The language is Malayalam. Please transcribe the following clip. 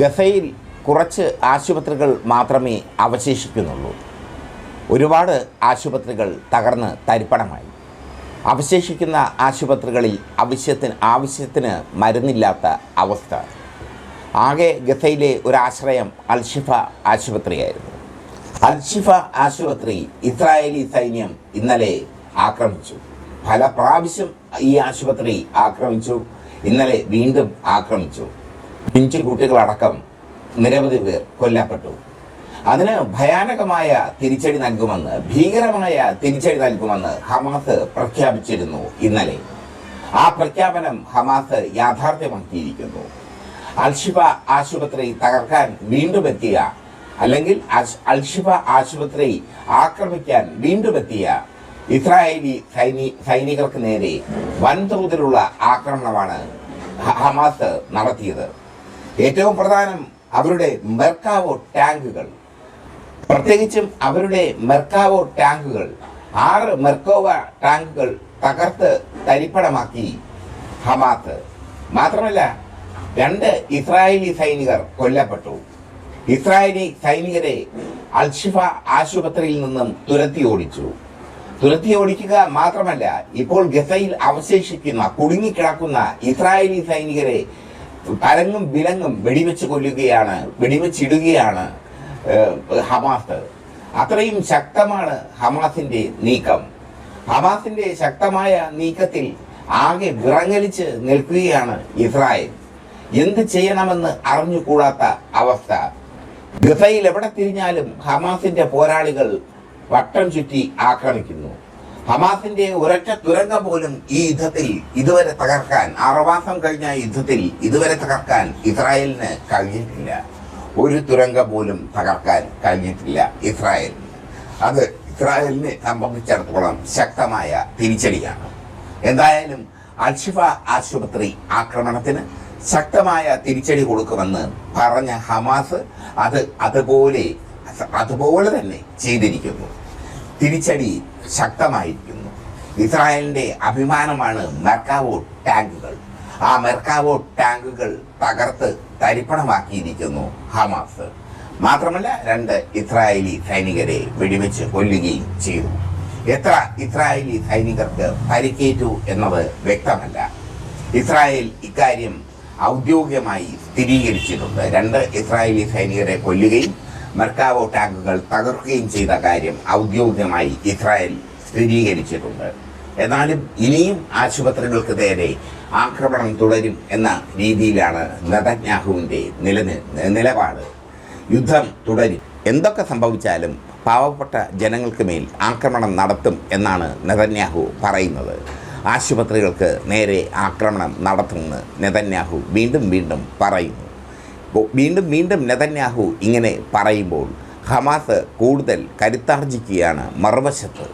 ഗസയിൽ കുറച്ച് ആശുപത്രികൾ മാത്രമേ അവശേഷിക്കുന്നുള്ളൂ. ഒരുപാട് ആശുപത്രികൾ തകർന്ന് തരിപ്പണമായി. അവശേഷിക്കുന്ന ആശുപത്രികളിൽ ആവശ്യത്തിന് ആവശ്യത്തിന് മരുന്നില്ലാത്ത അവസ്ഥ. ആകെ ഗസയിലെ ഒരാശ്രയം അൽഷിഫ ആശുപത്രിയായിരുന്നു. അൽഷിഫ ആശുപത്രി ഇസ്രായേലി സൈന്യം ഇന്നലെ ആക്രമിച്ചു. പല പ്രാവശ്യം ഈ ആശുപത്രി ആക്രമിച്ചു ഇന്നലെ വീണ്ടും ആക്രമിച്ചു. പിഞ്ചു കുട്ടികളടക്കം നിരവധി പേർ കൊല്ലപ്പെട്ടു. അതിന് ഭയാനകമായ തിരിച്ചടി നൽകുമെന്ന് ഭീകരമായ തിരിച്ചടി നൽകുമെന്ന് ഹമാസ് പ്രഖ്യാപിച്ചിരുന്നു ഇന്നലെ. ആ പ്രഖ്യാപനം ഹമാസ് യാഥാർത്ഥ്യമാക്കിയിരിക്കുന്നു. അൽഷിഫ ആശുപത്രി തകർക്കാൻ വീണ്ടും എത്തിയ അല്ലെങ്കിൽ അൽഷിഫ ആശുപത്രി ആക്രമിക്കാൻ വീണ്ടും എത്തിയ ഇസ്രായേലി സൈനി സൈനികർക്ക് നേരെ വൻതോതിലുള്ള ആക്രമണമാണ് ഹമാസ് നടത്തിയത്. ഏറ്റവും പ്രധാനം അവരുടെ മെർക്കാവോ ടാങ്കുകൾ. പ്രത്യേകിച്ചും അവരുടെ മെർക്കാവോ ടാങ്കുകൾ. ആറ് മെർക്കോവ ടാങ്കുകൾ തകർത്ത് തരിപ്പണമാക്കി ഹമാത്ത്. മാത്രമല്ല രണ്ട് ഇസ്രായേലി സൈനികർ കൊല്ലപ്പെട്ടു. ഇസ്രായേലി സൈനികരെ അൽഷിഫ ആശുപത്രിയിൽ നിന്നും തുരത്തി ഓടിച്ചു. തുരത്തി ഓടിക്കുക മാത്രമല്ല ഇപ്പോൾ ഗസയിൽ അവശേഷിക്കുന്ന കുടുങ്ങിക്കിടക്കുന്ന ഇസ്രായേലി സൈനികരെ തരങ്ങും വിലങ്ങും വെടിവെച്ച് കൊല്ലുകയാണ് വെടിവെച്ചിടുകയാണ് ഹമാസ്. അത്രയും ശക്തമാണ് ഹമാസിന്റെ നീക്കം. ഹമാസിന്റെ ശക്തമായ നീക്കത്തിൽ ആകെ വിറങ്ങലിച്ച് നിൽക്കുകയാണ് ഇസ്രായേൽ. എന്ത് ചെയ്യണമെന്ന് അറിഞ്ഞുകൂടാത്ത അവസ്ഥ. ഗസയിൽ എവിടെ തിരിഞ്ഞാലും ഹമാസിന്റെ പോരാളികൾ വട്ടം ചുറ്റി ആക്രമിക്കുന്നു. ഹമാസിന്റെ ഒരൊറ്റ തുരങ്കം പോലും ഈ യുദ്ധത്തിൽ ഇതുവരെ തകർക്കാൻ ആറുമാസം കഴിഞ്ഞ യുദ്ധത്തിൽ ഇതുവരെ തകർക്കാൻ ഇസ്രായേലിന് കഴിഞ്ഞിട്ടില്ല. ഒരു തുരങ്ക പോലും തകർക്കാൻ കഴിഞ്ഞിട്ടില്ല ഇസ്രായേൽ അത് ഇസ്രായേലിനെ സംബന്ധിച്ചിടത്തോളം ശക്തമായ തിരിച്ചടിയാണ്. എന്തായാലും അൽഷിഫ ആശുപത്രി ആക്രമണത്തിന് ശക്തമായ തിരിച്ചടി കൊടുക്കുമെന്ന് പറഞ്ഞ ഹമാസ് അത് അതുപോലെ അതുപോലെ തന്നെ ചെയ്തിരിക്കുന്നു. തിരിച്ചടി ശക്തമായിരിക്കുന്നു. ഇസ്രായേലിന്റെ അഭിമാനമാണ് മെർക്കാവോ ടാങ്കുകൾ. ആ മെർക്കാവോ ടാങ്കുകൾ തകർത്ത് തരിപ്പണമാക്കിയിരിക്കുന്നു ഹമാസ്. മാത്രമല്ല രണ്ട് ഇസ്രായേലി സൈനികരെ വെടിവെച്ച് കൊല്ലുകയും ചെയ്തു. എത്ര ഇസ്രായേലി സൈനികർക്ക് പരിക്കേറ്റു എന്നത് വ്യക്തമല്ല. ഇസ്രായേൽ ഇക്കാര്യം ഔദ്യോഗികമായി സ്ഥിരീകരിച്ചിട്ടുണ്ട്. രണ്ട് ഇസ്രായേലി സൈനികരെ കൊല്ലുകയും മെർക്കാവോ ടാങ്കുകൾ തകർക്കുകയും ചെയ്ത കാര്യം ഔദ്യോഗികമായി ഇസ്രായേൽ സ്ഥിരീകരിച്ചിട്ടുണ്ട്. എന്നാലും ഇനിയും ആശുപത്രികൾക്ക് നേരെ ആക്രമണം തുടരും എന്ന രീതിയിലാണ് നതജ്ഞാഹുവിന്റെ നിലനി നിലപാട്. യുദ്ധം തുടരും. എന്തൊക്കെ സംഭവിച്ചാലും പാവപ്പെട്ട ജനങ്ങൾക്ക് മേൽ ആക്രമണം നടത്തും എന്നാണ് നെതന്യാഹു പറയുന്നത്. ആശുപത്രികൾക്ക് നേരെ ആക്രമണം നടത്തുമെന്ന് നെതന്യാഹു വീണ്ടും വീണ്ടും പറയുന്നു. വീണ്ടും വീണ്ടും നെതന്യാഹു ഇങ്ങനെ പറയുമ്പോൾ ഹമാസ് കൂടുതൽ കരുത്താർജിക്കുകയാണ് മറുവശത്ത്.